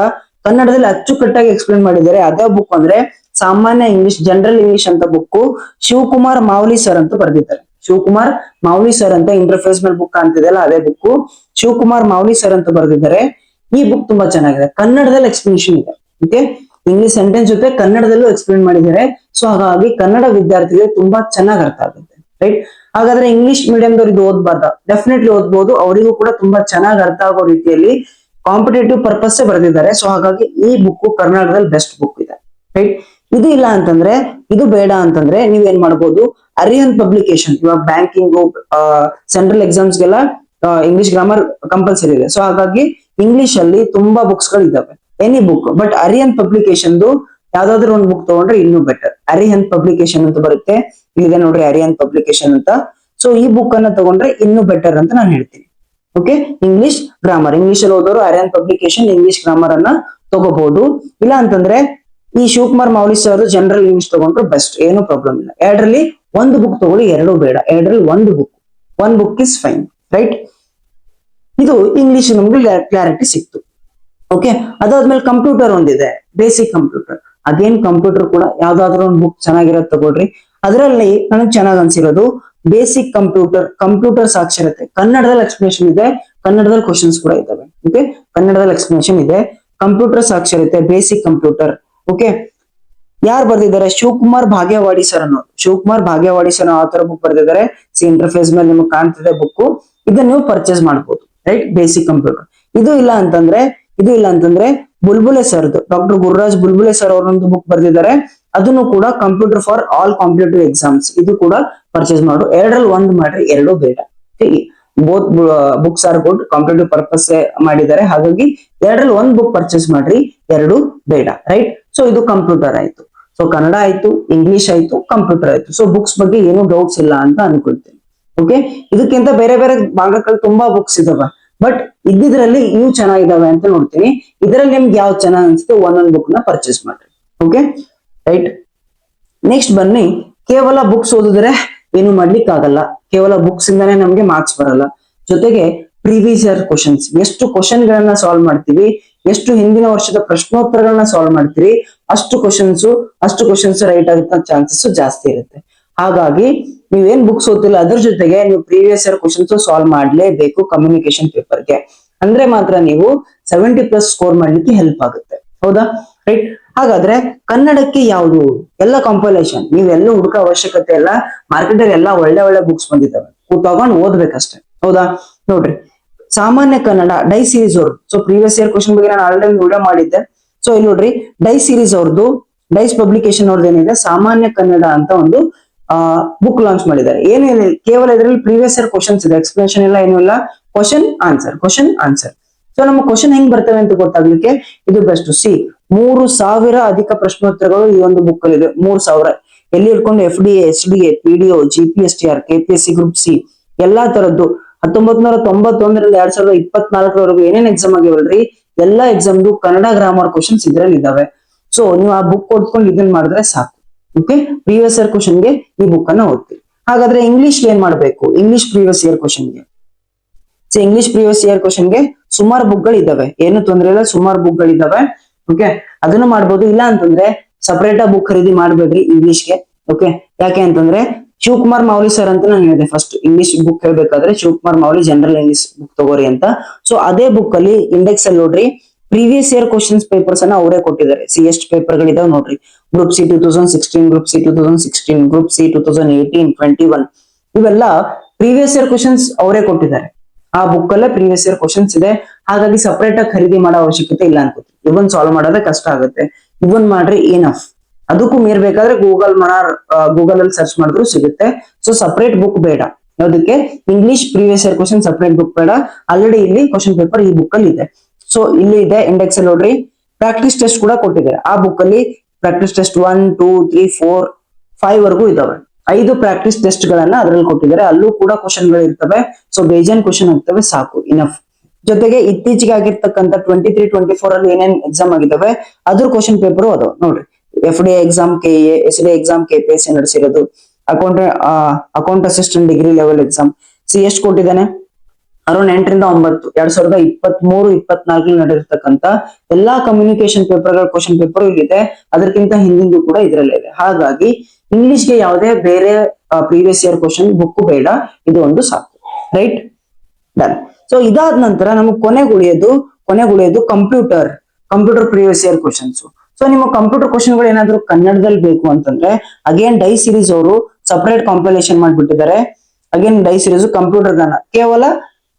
ಕನ್ನಡದಲ್ಲಿ ಅಚ್ಚುಕಟ್ಟಾಗಿ ಎಕ್ಸ್ಪ್ಲೇನ್ ಮಾಡಿದ್ದಾರೆ. ಅದೇ ಬುಕ್ ಅಂದ್ರೆ ಸಾಮಾನ್ಯ ಇಂಗ್ಲಿಷ್ ಜನರಲ್ ಇಂಗ್ಲಿಷ್ ಅಂತ ಬುಕ್ ಶಿವಕುಮಾರ್ ಮಾವಲಿ ಸರ್ ಅಂತ ಬರೆದಿದ್ದಾರೆ. ಶಿವಕುಮಾರ್ ಮಾವಲಿ ಸರ್ ಅಂತ ಇಂಟರ್ಫೇಸ್ ಮೇಲೆ ಬುಕ್ ಕಾಣ್ತಿದೆಯಲ್ಲ, ಅದೇ ಬುಕ್ ಶಿವಕುಮಾರ್ ಮಾವಲಿ ಸರ್ ಅಂತ ಬರೆದಿದ್ದಾರೆ. ಈ ಬುಕ್ ತುಂಬಾ ಚೆನ್ನಾಗಿದೆ. ಕನ್ನಡದಲ್ಲಿ ಎಕ್ಸ್ಪ್ಲನೇಷನ್ ಇದೆ. ಓಕೆ ಇಂಗ್ಲಿಷ್ ಸೆಂಟೆನ್ಸ್ ಜೊತೆ ಕನ್ನಡದಲ್ಲೂ ಎಕ್ಸ್ಪ್ಲೇನ್ ಮಾಡಿದ್ದಾರೆ. ಸೊ ಹಾಗಾಗಿ ಕನ್ನಡ ವಿದ್ಯಾರ್ಥಿಗಳಿಗೆ ತುಂಬಾ ಚೆನ್ನಾಗಿ ಅರ್ಥ ಆಗುತ್ತೆ. ರೈಟ್ ಹಾಗಾದ್ರೆ ಇಂಗ್ಲಿಷ್ ಮೀಡಿಯಂದವ್ರು ಇದು ಓದ್ಬಾರ್ದ? ಡೆಫಿನೆಟ್ಲಿ ಓದ್ಬೋದು. ಅವರಿಗೂ ಕೂಡ ತುಂಬಾ ಚೆನ್ನಾಗಿ ಅರ್ಥ ಆಗೋ ರೀತಿಯಲ್ಲಿ ಕಾಂಪಿಟೇಟಿವ್ ಪರ್ಪಸ್ ಬರೆದಿದ್ದಾರೆ. ಸೊ ಹಾಗಾಗಿ ಈ ಬುಕ್ ಕರ್ನಾಟಕದಲ್ಲಿ ಬೆಸ್ಟ್ ಬುಕ್ ಇದೆ. ರೈಟ್ ಇದು ಇಲ್ಲ ಅಂತಂದ್ರೆ, ಇದು ಬೇಡ ಅಂತಂದ್ರೆ ನೀವ್ ಏನ್ ಮಾಡ್ಬೋದು? ಅರಿಯನ್ ಪಬ್ಲಿಕೇಶನ್ ಇವಾಗ ಬ್ಯಾಂಕಿಂಗ್ ಸೆಂಟ್ರಲ್ ಎಕ್ಸಾಮ್ಸ್ಗೆಲ್ಲ ಇಂಗ್ಲಿಷ್ ಗ್ರಾಮರ್ ಕಂಪಲ್ಸರಿ ಇದೆ. ಸೊ ಹಾಗಾಗಿ ಇಂಗ್ಲಿಷ್ ಅಲ್ಲಿ ತುಂಬಾ ಬುಕ್ಸ್ಗಳು ಇದಾವೆ any book but Arihant publication ಯಾವ್ದಾದ್ರು ಒಂದು ಬುಕ್ ತಗೊಂಡ್ರೆ ಇನ್ನೂ ಬೆಟರ್ ಅರಿಹನ್ ಪಬ್ಲಿಕೇಶನ್ ಅಂತ ಬರುತ್ತೆ. ಇಲ್ಲಿದೆ ನೋಡ್ರಿ ಅರಿಹನ್ ಪಬ್ಲಿಕೇಶನ್ ಅಂತ. ಸೊ ಈ ಬುಕ್ ಅನ್ನ ತಗೊಂಡ್ರೆ ಇನ್ನೂ ಬೆಟರ್ ಅಂತ ನಾನು ಹೇಳ್ತೀನಿ. ಓಕೆ ಇಂಗ್ಲಿಷ್ ಗ್ರಾಮರ್ ಇಂಗ್ಲಿಷ್ ಅಲ್ಲಿ ಓದೋರು ಅರಿಯನ್ ಪಬ್ಲಿಕೇಶನ್ ಇಂಗ್ಲಿಷ್ ಗ್ರಾಮರ್ ಅನ್ನ ತಗೋಬಹುದು ಇಲ್ಲ ಅಂತಂದ್ರೆ ಈ Shivakumar Mouli sir general English ತಗೊಂಡ್ರು ಬೆಸ್ಟ್ ಏನು ಪ್ರಾಬ್ಲಮ್ ಇಲ್ಲ. ಎರಡರಲ್ಲಿ ಒಂದು ಬುಕ್ ತಗೊಳ್ಳಿ, ಎರಡು ಬೇಡ. ಎರಡರಲ್ಲಿ ಒಂದು book one book is fine right ಇದು ಇಂಗ್ಲಿಷ್ ನಮ್ಗೆ ಕ್ಲಾರಿಟಿ ಸಿಕ್ತು. ಓಕೆ ಅದಾದ್ಮೇಲೆ ಕಂಪ್ಯೂಟರ್ ಒಂದಿದೆ ಬೇಸಿಕ್ ಕಂಪ್ಯೂಟರ್ ಅದೇನ್ ಕಂಪ್ಯೂಟರ್ ಕೂಡ ಯಾವ್ದಾದ್ರು ಒಂದು ಬುಕ್ ಚೆನ್ನಾಗಿರೋದು ತಗೊಳ್ರಿ. ಅದರಲ್ಲಿ ನನಗೆ ಚೆನ್ನಾಗ್ ಅನ್ಸಿರೋದು ಬೇಸಿಕ್ ಕಂಪ್ಯೂಟರ್ ಕಂಪ್ಯೂಟರ್ ಸಾಕ್ಷರತೆ. ಕನ್ನಡದಲ್ಲಿ ಎಕ್ಸ್ಪ್ಲನೇಷನ್ ಇದೆ, ಕನ್ನಡದಲ್ಲಿ ಕ್ವಶನ್ಸ್ ಕೂಡ ಇದಾವೆ ಓಕೆ ಕನ್ನಡದಲ್ಲಿ ಎಕ್ಸ್ಪ್ಲನೇಷನ್ ಇದೆ. ಕಂಪ್ಯೂಟರ್ ಸಾಕ್ಷರತೆ ಬೇಸಿಕ್ ಕಂಪ್ಯೂಟರ್ ಓಕೆ ಯಾರು ಬರ್ದಿದ್ದಾರೆ? ಶಿವಕುಮಾರ್ ಭಾಗ್ಯವಾಡಿ ಸರ್ ಅನ್ನೋ ಶಿವಕುಮಾರ್ ಭಾಗ್ಯವಾಡಿ ಸರ್ ಆತರ ಬುಕ್ ಬರ್ದಿದ್ದಾರೆ. ಸಿ ಇಂಟರ್ಫೇಸ್ ಮೇಲೆ ನಿಮಗೆ ಕಾಣ್ತಿದೆ ಬುಕ್ ಇದನ್ನ ನೀವು ಪರ್ಚೇಸ್ ಮಾಡ್ಬೋದು. ರೈಟ್ ಬೇಸಿಕ್ ಕಂಪ್ಯೂಟರ್ ಇದು ಇಲ್ಲ ಅಂತಂದ್ರೆ, ಇದು ಇಲ್ಲ ಅಂತಂದ್ರೆ ಬುಲ್ಬುಲೆ ಸರ್ದು. ಡಾಕ್ಟರ್ ಗುರುರಾಜ್ ಬುಲ್ಬುಲೆ ಸರ್ ಅವರೊಂದು ಬುಕ್ ಬರ್ದಿದ್ದಾರೆ. ಅದನ್ನು ಕೂಡ computer for all competitive exams ಇದು ಕೂಡ ಪರ್ಚೇಸ್ ಮಾಡು. ಎರಡರಲ್ಲಿ ಒಂದು ಮಾಡ್ರಿ, ಎರಡು ಬೇಡ. Both books are good competitive purpose ಮಾಡಿದ್ದಾರೆ. ಹಾಗಾಗಿ ಎರಡರಲ್ಲಿ ಒಂದು ಬುಕ್ ಪರ್ಚೇಸ್ ಮಾಡ್ರಿ, ಎರಡು ಬೇಡ. ರೈಟ್ ಸೊ ಇದು ಕಂಪ್ಯೂಟರ್ ಆಯ್ತು. ಸೊ ಕನ್ನಡ ಆಯ್ತು ಇಂಗ್ಲಿಷ್ ಆಯ್ತು ಕಂಪ್ಯೂಟರ್ ಆಯ್ತು. ಸೊ ಬುಕ್ಸ್ ಬಗ್ಗೆ ಏನು ಡೌಟ್ಸ್ ಇಲ್ಲ ಅಂತ ಅನ್ಕೊಳ್ತೀನಿ. ಓಕೆ ಇದಕ್ಕಿಂತ ಬೇರೆ ಬೇರೆ ಭಾಗಗಳು ತುಂಬಾ ಬುಕ್ಸ್ ಇದಾವೆ. ಬಟ್ ಇದ್ದಿದ್ರಲ್ಲಿ ಇವು ಚೆನ್ನಾಗಿದಾವೆ ಅಂತ ನೋಡ್ತೀನಿ. ಇದರಲ್ಲಿ ನಿಮ್ಗೆ ಯಾವ್ದು ಚೆನ್ನಾಗಿ ಅನ್ಸುತ್ತೆ ಒಂದೊಂದು ಬುಕ್ನ ಪರ್ಚೇಸ್ ಮಾಡ್ರಿ. ಓಕೆ ರೈಟ್ ನೆಕ್ಸ್ಟ್ ಬನ್ನಿ. ಕೇವಲ ಬುಕ್ಸ್ ಓದಿದ್ರೆ ಏನು ಮಾಡ್ಲಿಕ್ಕೆ ಆಗಲ್ಲ ಕೇವಲ ಬುಕ್ಸ್ ಇಂದಾನೆ ನಮ್ಗೆ ಮಾರ್ಕ್ಸ್ ಬರಲ್ಲ. ಜೊತೆಗೆ ಪ್ರೀವಿಯಸ್ ಇಯರ್ ಕ್ವಶನ್ಸ್ ಎಷ್ಟು ಕ್ವಶನ್ ಗಳನ್ನ ಸಾಲ್ವ್ ಮಾಡ್ತೀವಿ? ಎಷ್ಟು ಹಿಂದಿನ ವರ್ಷದ ಪ್ರಶ್ನೋತ್ತರಗಳನ್ನ ಸಾಲ್ವ್ ಮಾಡ್ತೀರಿ? ಅಷ್ಟು ಕ್ವಶನ್ಸ್ ಅಷ್ಟು ಕ್ವಶನ್ಸ್ ರೈಟ್ ಆಗುತ್ತ ಚಾನ್ಸಸ್ ಜಾಸ್ತಿ ಇರುತ್ತೆ. ಹಾಗಾಗಿ ನೀವೇನ್ ಬುಕ್ಸ್ ಓದ್ತಿಲ್ಲ, ಅದ್ರ ಜೊತೆಗೆ ನೀವು ಪ್ರೀವಿಯಸ್ ಇಯರ್ ಕ್ವಶನ್ಸ್ ಸಾಲ್ವ್ ಮಾಡ್ಲೇಬೇಕು ಕಮ್ಯುನಿಕೇಶನ್ ಪೇಪರ್ಗೆ ಅಂದ್ರೆ ಮಾತ್ರ ನೀವು ಸೆವೆಂಟಿ ಪ್ಲಸ್ ಸ್ಕೋರ್ ಮಾಡ್ಲಿಕ್ಕೆ ಹೆಲ್ಪ್ ಆಗುತ್ತೆ. ಹೌದಾ? ರೈಟ್ ಹಾಗಾದ್ರೆ ಕನ್ನಡಕ್ಕೆ ಯಾವುದು? ಎಲ್ಲ ಕಾಂಪಲೇಷನ್ ನೀವೆಲ್ಲ ಹುಡುಕೋ ಅವಶ್ಯಕತೆ ಇಲ್ಲ. ಮಾರ್ಕೆಟ್ ಅಲ್ಲಿ ಎಲ್ಲ ಒಳ್ಳೆ ಒಳ್ಳೆ ಬುಕ್ಸ್ ಬಂದಿದ್ದಾವೆ. ತಗೊಂಡು ಓದ್ಬೇಕಷ್ಟೆ. ಹೌದಾ? ನೋಡ್ರಿ. ಸಾಮಾನ್ಯ ಕನ್ನಡ ಡೈ ಸೀರೀಸ್ ಅವ್ರದ್ದು. ಸೊ ಪ್ರೀವಿಯಸ್ ಇಯರ್ ಕ್ವಶನ್ ಬಗ್ಗೆ ನಾನು ಆಲ್ರೆಡಿ ವಿಡಿಯೋ ಮಾಡಿದ್ದೆ. ಸೊ ಇಲ್ಲಿ ನೋಡ್ರಿ. ಡೈ ಸೀರೀಸ್ ಅವ್ರದ್ದು ಡೈಸ್ ಪಬ್ಲಿಕೇಶನ್ ಅವ್ರದ್ದು ಏನಿದೆ? ಸಾಮಾನ್ಯ ಕನ್ನಡ ಅಂತ ಒಂದು ಬುಕ್ ಲಾಂಚ್ ಮಾಡಿದ್ದಾರೆ. ಏನೇನು ಕೇವಲ ಇದರಲ್ಲಿ ಪ್ರೀವಿಯಸ್ ಇಯರ್ ಕ್ವಶನ್ಸ್ ಇದೆ. ಎಕ್ಸ್ಪ್ಲನೇಷನ್ ಎಲ್ಲ ಏನು ಇಲ್ಲ. Question answer question answer so ನಮ್ಮ ಕ್ವಶನ್ ಹೆಂಗ್ ಬರ್ತವೆ ಅಂತ ಗೊತ್ತಾಗ್ಲಿಕ್ಕೆ ಇದು ಬೆಸ್ಟ್ ಸಿ ಮೂರು ಸಾವಿರ ಅಧಿಕ ಪ್ರಶ್ನೋತ್ತರಗಳು ಈ ಒಂದು ಬುಕ್ ಅಲ್ಲಿ ಇದೆ ಮೂರು ಸಾವಿರ. ಎಲ್ಲಿ ಇಟ್ಕೊಂಡು F D S D A P D O G P S T R K P S C group C ಎಲ್ಲಾ ತರದ್ದು. ಹತ್ತೊಂಬತ್ ನೂರ ತೊಂಬತ್ತೊಂದರಿಂದ ಎರಡ್ ಸಾವಿರದ ಇಪ್ಪತ್ನಾಲ್ಕರವರೆಗೂ ಏನೇನ್ ಎಕ್ಸಾಮ್ ಆಗಿವಲ್ರಿ? ಎಲ್ಲಾ ಎಕ್ಸಾಮ್ದು ಕನ್ನಡ ಗ್ರಾಮರ್ ಕ್ವಶನ್ಸ್ ಇದ್ರಲ್ಲಿ ಇದಾವೆ. ಸೊ ನೀವು ಆ ಬುಕ್ ಓದ್ಕೊಂಡು ಇದನ್ನ ಮಾಡಿದ್ರೆ ಸಾಕು. ಓಕೆ ಪ್ರೀವಿಯಸ್ ಇಯರ್ ಕ್ವಶನ್ಗೆ ಈ ಬುಕ್ ಅನ್ನ ಓದ್ತೀವಿ ಹಾಗಾದ್ರೆ ಇಂಗ್ಲಿಷ್ ಏನ್ ಮಾಡ್ಬೇಕು? ಇಂಗ್ಲಿಷ್ ಪ್ರೀವಿಯಸ್ ಇಯರ್ ಕ್ವಶನ್ಗೆ ಸೊ ಇಂಗ್ಲಿಷ್ ಪ್ರೀವಿಯಸ್ ಇಯರ್ ಕ್ವಶನ್ಗೆ ಸುಮಾರು ಬುಕ್ಗಳು ಇದಾವೆ ಏನು ತೊಂದ್ರೆ ಇಲ್ಲ, ಸುಮಾರು ಬುಕ್ ಇದಾವೆ ಓಕೆ ಅದನ್ನು ಮಾಡ್ಬೋದು. ಇಲ್ಲ ಅಂತಂದ್ರೆ ಸಪರೇಟ್ ಆಗಿ ಬುಕ್ ಖರೀದಿ ಮಾಡ್ಬೇಡ್ರಿ ಇಂಗ್ಲಿಷ್ಗೆ ಓಕೆ ಯಾಕೆ ಅಂತಂದ್ರೆ ಶಿವಕುಮಾರ್ ಮೌಲಿ ಸರ್ ಅಂತ ನಾನು ಹೇಳಿದೆ. ಫಸ್ಟ್ ಇಂಗ್ಲಿಷ್ ಬುಕ್ ಹೇಳ್ಬೇಕಾದ್ರೆ Shivakumar Mouli general English book ತಗೋರಿ ಅಂತ. ಸೊ ಅದೇ ಬುಕ್ ಅಲ್ಲಿ ಇಂಡೆಕ್ಸ್ ಅಲ್ಲಿ ನೋಡ್ರಿ ಪ್ರೀವಿಯಸ್ ಇಯರ್ ಕ್ವಶನ್ಸ್ ಪೇಪರ್ಸ್ ಅನ್ನ ಅವರೇ ಕೊಟ್ಟಿದ್ದಾರೆ. ಸಿ ಎಷ್ಟು ಪೇಪರ್ ಗಳಿದಾವೆ ನೋಡ್ರಿ. Group C two thousand sixteen group C two thousand sixteen group C two thousand eighteen twenty one ಇವೆಲ್ಲ ಪ್ರೀವಿಯಸ್ ಇಯರ್ ಕ್ವಶನ್ಸ್ ಅವರೇ ಕೊಟ್ಟಿದ್ದಾರೆ. ಆ ಬುಕ್ ಅಲ್ಲೇ ಪ್ರೀವಿಯಸ್ ಇಯರ್ ಕ್ವಶನ್ಸ್ ಇದೆ. ಹಾಗಾಗಿ ಸಪ್ರೇಟ್ ಆಗಿ ಖರೀದಿ ಮಾಡೋ ಅವಶ್ಯಕತೆ ಇಲ್ಲ ಅನ್ಕೋತಿ ಇವನ್ ಸಾಲ್ವ್ ಮಾಡೋದೇ ಕಷ್ಟ ಆಗುತ್ತೆ. ಇವನ್ ಮಾಡ್ರಿ ಏನಫ್ ಅದಕ್ಕೂ ಮೀರ್ ಬೇಕಾದ್ರೆ ಗೂಗಲ್ ಮನಾರ್ ಗೂಗಲ್ ಅಲ್ಲಿ ಸರ್ಚ್ ಮಾಡಿದ್ರು ಸಿಗುತ್ತೆ. ಸೊ ಸಪ್ರೇಟ್ ಬುಕ್ ಬೇಡ. ಯಾವ್ದಕ್ಕೆ? English previous year question separate book ಬೇಡ. ಆಲ್ರೆಡಿ ಇಲ್ಲಿ ಕ್ವಶನ್ ಪೇಪರ್ ಈ ಬುಕ್ ಅಲ್ಲಿ ಇದೆ ಸೊ ಇಲ್ಲಿ ಇದೆ ಇಂಡೆಕ್ಸ್ ಅಲ್ಲಿ ನೋಡ್ರಿ. ಪ್ರಾಕ್ಟೀಸ್ ಟೆಸ್ಟ್ ಕೂಡ ಕೊಟ್ಟಿದ್ದಾರೆ. ಆ ಬುಕ್ ಅಲ್ಲಿ practice test one two three four five ವರೆಗೂ ಇದಾವೆ. ಐದು ಪ್ರಾಕ್ಟೀಸ್ ಟೆಸ್ಟ್ ಗಳನ್ನ ಅದ್ರಲ್ಲಿ ಕೊಟ್ಟಿದ್ದಾರೆ. ಅಲ್ಲೂ ಕೂಡ ಕ್ವಶನ್ಗಳು ಇರ್ತವೆ ಸೊ ಬೇಜಾನ್ ಕ್ವಶನ್ ಆಗ್ತವೆ ಸಾಕು. ಇನಫ್ ಜೊತೆಗೆ ಇತ್ತೀಚೆಗೆ ಆಗಿರ್ತಕ್ಕಂಥ ಟ್ವೆಂಟಿ ತ್ರೀ ಟ್ವೆಂಟಿ ಫೋರ್ ಅಲ್ಲಿ ಏನೇನ್ ಎಕ್ಸಾಮ್ ಆಗಿದ್ದಾವೆ ಅದ್ರ ಕ್ವಶನ್ ಪೇಪರ್ ಅದು, ನೋಡ್ರಿ. F D exam K A S D exam K P S C ನಡೆಸಿರೋದು account account assistant degree level exam see ಎಷ್ಟು ಕೊಟ್ಟಿದ್ದಾನೆ? ಅರೌಂಡ್ ಎಂಟರಿಂದ ಒಂಬತ್ತು, ಎರಡ್ ಸಾವಿರದ ಇಪ್ಪತ್ತ್ ಮೂರು ಇಪ್ಪತ್ನಾಲ್ಕರಲ್ಲಿ ನಡೆದಿರ್ತಕ್ಕಂತ ಎಲ್ಲಾ ಕಮ್ಯುನಿಕೇಶನ್ ಪೇಪರ್ಗಳ ಕ್ವಶನ್ ಪೇಪರ್ ಇಲ್ಲಿದೆ. ಅದಕ್ಕಿಂತ ಹಿಂದಿಂದು ಕೂಡ ಇದರಲ್ಲೇ ಇದೆ. ಹಾಗಾಗಿ ಇಂಗ್ಲಿಷ್ಗೆ ಯಾವುದೇ ಬೇರೆ ಪ್ರೀವಿಯಸ್ ಇಯರ್ ಕ್ವಶನ್ ಬುಕ್ ಬೇಡ. ಇದು ಒಂದು ಸಾಕು. ರೈಟ್ ಡನ್ ಸೊ ಇದಾದ ನಂತರ ನಮಗೆ ಕೊನೆಗೆ ಉಳಿಯೋದು ಕೊನೆಗೆ ಉಳಿಯೋದು computer computer previous year questions so ನಿಮ್ಮ ಕಂಪ್ಯೂಟರ್ ಕ್ವಶನ್ಗಳು ಏನಾದ್ರು ಕನ್ನಡದಲ್ಲಿ ಬೇಕು ಅಂತಂದ್ರೆ ಅಗೇನ್ ಡೈ ಸಿರೀಸ್ ಅವರು ಸಪರೇಟ್ ಕಾಂಪಿಲೇಷನ್ ಮಾಡಿಬಿಟ್ಟಿದ್ದಾರೆ. ಅಗೇನ್ ಡೈ ಸಿರೀಸ್ ಕಂಪ್ಯೂಟರ್ ಗಾನ ಕೇವಲ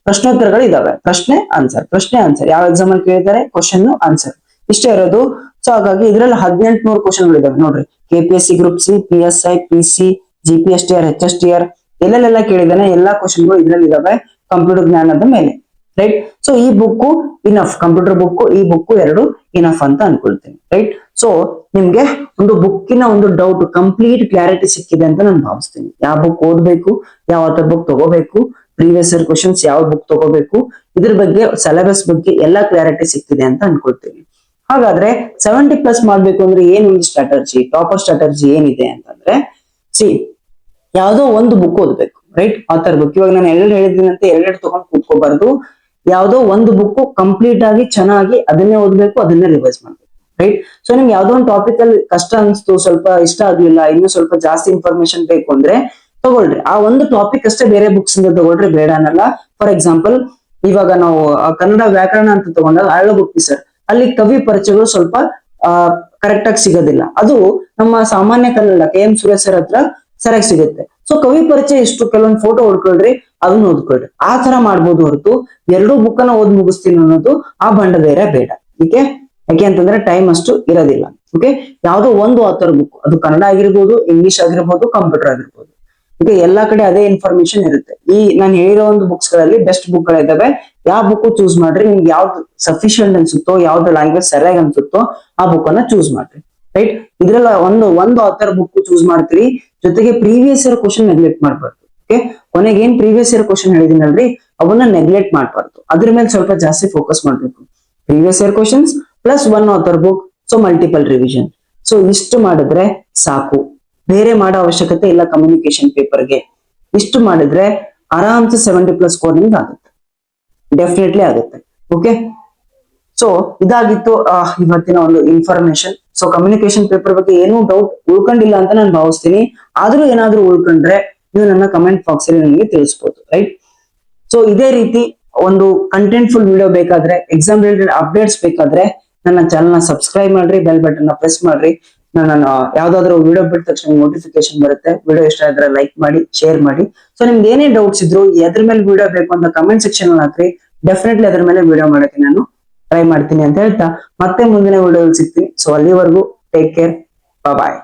ಪ್ರಶ್ನೋತ್ತರಗಳು ಇದಾವೆ. ಪ್ರಶ್ನೆ ಆನ್ಸರ್ ಪ್ರಶ್ನೆ ಆನ್ಸರ್ ಯಾವ ಎಕ್ಸಾಮ್ ಅಲ್ಲಿ ಕೇಳಿದ್ದಾರೆ ಕ್ವಶನ್ ಆನ್ಸರ್ ಇಷ್ಟೇ ಇರೋದು. ಸೊ ಹಾಗಾಗಿ ಇದರಲ್ಲಿ ಹದಿನೆಂಟು ನೂರು ಕ್ವಶನ್ಗಳು ಇದಾವೆ. ನೋಡ್ರಿ. K P S C group C P S I P C G P S T R H S T R ಎಲ್ಲೆಲ್ಲ ಕೇಳಿದಾನೆ ಎಲ್ಲಾ ಕ್ವಶನ್ಗಳು ಇದರಲ್ಲಿ ಇದಾವೆ ಕಂಪ್ಯೂಟರ್ ಜ್ಞಾನದ ಮೇಲೆ ರೈಟ್ ಸೊ ಈ ಬುಕ್ ಇನಫ್ ಕಂಪ್ಯೂಟರ್ ಬುಕ್ ಈ ಬುಕ್ ಎರಡು ಇನಫ್ ಅಂತ ಅನ್ಕೊಳ್ತೀನಿ ರೈಟ್ ಸೊ ನಿಮ್ಗೆ ಒಂದು ಬುಕ್ಕಿನ ಒಂದು ಡೌಟ್ ಕಂಪ್ಲೀಟ್ ಕ್ಲಾರಿಟಿ ಸಿಕ್ಕಿದೆ ಅಂತ ನಾನು ಭಾವಿಸ್ತೀನಿ. ಯಾವ ಬುಕ್ ಓದ್ಬೇಕು, ಯಾವ ಬುಕ್ ತಗೋಬೇಕು ಪ್ರೀವಿಯಸ್ ಇಯರ್ ಕ್ವಶನ್ಸ್ ಯಾವ ಬುಕ್ ತಗೋಬೇಕು, ಇದ್ರ ಬಗ್ಗೆ ಸಿಲೆಬಸ್ ಬಗ್ಗೆ ಎಲ್ಲಾ ಕ್ಲಾರಿಟಿ ಸಿಕ್ಕಿದೆ ಅಂತ ಅನ್ಕೊಳ್ತೀನಿ. ಹಾಗಾದ್ರೆ ಸೆವೆಂಟಿ ಪ್ಲಸ್ ಮಾಡ್ಬೇಕು ಅಂದ್ರೆ ಏನ್ ಒಂದು ಸ್ಟ್ರಾಟರ್ಜಿ ಟಾಪರ್ ಸ್ಟ್ರಾಟರ್ಜಿ ಏನಿದೆ ಅಂತಂದ್ರೆ ಸಿ ಯಾವುದೋ ಒಂದು ಬುಕ್ ಓದ್ಬೇಕು. ರೈಟ್ ಆಥರ್ ಬುಕ್ ಇವಾಗ ನಾನು ಎರಡು ಅಂತ ಎರಡೆರಡು ತಗೊಂಡು ಕೂತ್ಕೋಬಾರ್ದು. ಯಾವ್ದೋ ಒಂದು ಬುಕ್ ಕಂಪ್ಲೀಟ್ ಆಗಿ ಚೆನ್ನಾಗಿ ಅದನ್ನೇ ಓದ್ಬೇಕು, ಅದನ್ನೇ ರಿವೈಸ್ ಮಾಡ್ಬೇಕು. ರೈಟ್ ಸೊ ನಿಮ್ಗೆ ಯಾವ್ದೋ ಒಂದು ಟಾಪಿಕ್ ಅಲ್ಲಿ ಕಷ್ಟ ಅನಿಸ್ತು, ಸ್ವಲ್ಪ ಇಷ್ಟ ಆಗ್ಲಿಲ್ಲ, ಇನ್ನೂ ಸ್ವಲ್ಪ ಜಾಸ್ತಿ ಇನ್ಫಾರ್ಮೇಶನ್ ಬೇಕು ಅಂದ್ರೆ ತಗೊಳ್ರಿ. ಆ ಒಂದು ಟಾಪಿಕ್ ಅಷ್ಟೇ ಬೇರೆ ಬುಕ್ಸ್ ಇಂದ ತಗೊಳ್ರಿ, ಬೇಡ ಅನ್ನಲ್ಲ. ಫಾರ್ ಎಕ್ಸಾಂಪಲ್ ಇವಾಗ ನಾವು ಕನ್ನಡ ವ್ಯಾಕರಣ ಅಂತ ತಗೊಂಡಾಗ ಆಳ ಬುಕ್ ಸರ್ ಅಲ್ಲಿ ಕವಿ ಪರಿಚಯಗಳು ಸ್ವಲ್ಪ ಕರೆಕ್ಟ್ ಆಗಿ ಸಿಗೋದಿಲ್ಲ. ಅದು ನಮ್ಮ ಸಾಮಾನ್ಯ Kannada, K M Suresh sir ಹತ್ರ ಸರಿಯಾಗಿ ಸಿಗುತ್ತೆ. ಸೊ ಕವಿ ಪರಿಚಯ ಇಷ್ಟು, ಕೆಲವೊಂದು ಫೋಟೋ ಹೊಡ್ಕೊಳ್ರಿ, ಅದನ್ನ ಓದ್ಕೊಳ್ರಿ. ಆ ತರ ಮಾಡ್ಬೋದು ಹೊರತು ಎರಡೂ ಬುಕ್ ಅನ್ನ ಓದ್ ಮುಗಿಸ್ತೀನಿ ಅನ್ನೋದು ಆ ಬಂಡ ಬೇರೆ ಬೇಡ. ಓಕೆ ಯಾಕೆ ಅಂತಂದ್ರೆ ಟೈಮ್ ಅಷ್ಟು ಇರೋದಿಲ್ಲ. ಓಕೆ ಯಾವುದೋ ಒಂದು ಆಥರ್ ಬುಕ್ ಅದು ಕನ್ನಡ ಆಗಿರ್ಬೋದು ಇಂಗ್ಲಿಷ್ ಆಗಿರ್ಬೋದು ಕಂಪ್ಯೂಟರ್ ಆಗಿರ್ಬೋದು. ಓಕೆ ಎಲ್ಲಾ ಕಡೆ ಅದೇ ಇನ್ಫಾರ್ಮೇಶನ್ ಇರುತ್ತೆ. ಈ ನಾನು ಹೇಳಿರೋ ಒಂದು ಬುಕ್ಸ್ಗಳಲ್ಲಿ ಬೆಸ್ಟ್ ಬುಕ್ ಗಳಿದಾವೆ. ಯಾವ ಬುಕ್ ಚೂಸ್ ಮಾಡ್ರಿ? ನಿಮ್ಗೆ ಯಾವ್ದು ಸಫಿಶಿಯಂಟ್ ಅನ್ಸುತ್ತೋ, ಯಾವ್ದು ಲ್ಯಾಂಗ್ವೇಜ್ ಸರಿಯಾಗಿ ಅನ್ಸುತ್ತೋ, ಆ ಬುಕ್ ಅನ್ನ ಚೂಸ್ ಮಾಡ್ರಿ. ರೈಟ್ ಇದ್ರಲ್ಲ ಒಂದು ಒಂದು ಆಥರ್ ಬುಕ್ ಚೂಸ್ ಮಾಡ್ತೀರಿ. ಜೊತೆಗೆ ಪ್ರೀವಿಯಸ್ ಇಯರ್ ಕ್ವಶನ್ ನೆಗ್ಲೆಕ್ಟ್ ಮಾಡಬಾರ್ದು. ಓಕೆ ಕೊನೆಗೆ ಏನ್ ಪ್ರೀವಿಯಸ್ ಇಯರ್ ಕ್ವಶನ್ ಹೇಳಿದಿನಲ್ರಿ ಅವನ್ನ ನೆಗ್ಲೆಕ್ಟ್ ಮಾಡಬಾರ್ದು. ಅದ್ರ ಮೇಲೆ ಸ್ವಲ್ಪ ಜಾಸ್ತಿ ಫೋಕಸ್ ಮಾಡ್ಬೇಕು. Previous year questions plus one other book so multiple revision so ಇಷ್ಟು ಮಾಡಿದ್ರೆ ಸಾಕು. ಬೇರೆ ಮಾಡೋ ಅವಶ್ಯಕತೆ ಇಲ್ಲ ಕಮ್ಯುನಿಕೇಶನ್ ಪೇಪರ್ಗೆ ಇಷ್ಟು ಮಾಡಿದ್ರೆ ಆರಾಮ್ಸೆ ಸೆವೆಂಟಿ ಪ್ಲಸ್ ಸ್ಕೋರ್ ನಿಮ್ಗೆ ಆಗುತ್ತೆ. ಡೆಫಿನೆಟ್ಲಿ ಆಗುತ್ತೆ. ಓಕೆ ಸೊ ಇದಾಗಿತ್ತು ಇವತ್ತಿನ ಒಂದು ಇನ್ಫಾರ್ಮೇಶನ್ ಸೊ ಕಮ್ಯುನಿಕೇಶನ್ ಪೇಪರ್ ಬಗ್ಗೆ ಏನೂ ಡೌಟ್ ಉಳ್ಕೊಂಡಿಲ್ಲ ಅಂತ ನಾನು ಭಾವಿಸ್ತೀನಿ. ಆದ್ರೂ ಏನಾದ್ರೂ ಉಳ್ಕೊಂಡ್ರೆ ನೀವು ನನ್ನ ಕಮೆಂಟ್ ಬಾಕ್ಸ್ ಅಲ್ಲಿ ನನಗೆ ತಿಳಿಸ್ಬೋದು ರೈಟ್ ಸೊ ಇದೇ ರೀತಿ ಒಂದು ಕಂಟೆಂಟ್ ಫುಲ್ ವಿಡಿಯೋ ಬೇಕಾದ್ರೆ ಎಕ್ಸಾಮ್ ರಿಲೇಟೆಡ್ ಅಪ್ಡೇಟ್ಸ್ ಬೇಕಾದ್ರೆ ನನ್ನ ಚಾನಲ್ ಸಬ್ಸ್ಕ್ರೈಬ್ ಮಾಡ್ರಿ ಬೆಲ್ ಬಟನ್ ಪ್ರೆಸ್ ಮಾಡ್ರಿ. ನಾನು ಯಾವ್ದಾದ್ರು ವಿಡಿಯೋ ಬಿಟ್ಟ ತಕ್ಷಣ ನೋಟಿಫಿಕೇಶನ್ ಬರುತ್ತೆ. ವಿಡಿಯೋ ಇಷ್ಟ ಆದ್ರೆ ಲೈಕ್ ಮಾಡಿ ಶೇರ್ ಮಾಡಿ. ಸೊ ನಿಮ್ಗೆ ಏನೇ ಡೌಟ್ಸ್ ಇದ್ರು ಎದ್ರ ಮೇಲೆ ವಿಡಿಯೋ ಬೇಕು ಅಂತ ಕಮೆಂಟ್ ಸೆಕ್ಷನ್ ಅಲ್ಲಿ ಹಾಕ್ರಿ. ಡೆಫಿನೆಟ್ಲಿ ಅದ್ರ ಮೇಲೆ ವಿಡಿಯೋ ಮಾಡಕ್ಕೆ ನಾನು ಟ್ರೈ ಮಾಡ್ತೀನಿ ಅಂತ ಹೇಳ್ತಾ ಮತ್ತೆ ಮುಂದಿನ ವಿಡಿಯೋದಲ್ಲಿ ಸಿಗ್ತೀನಿ. ಸೊ ಅಲ್ಲಿವರೆಗೂ ಟೇಕ್ ಕೇರ್ ಬಾಯ್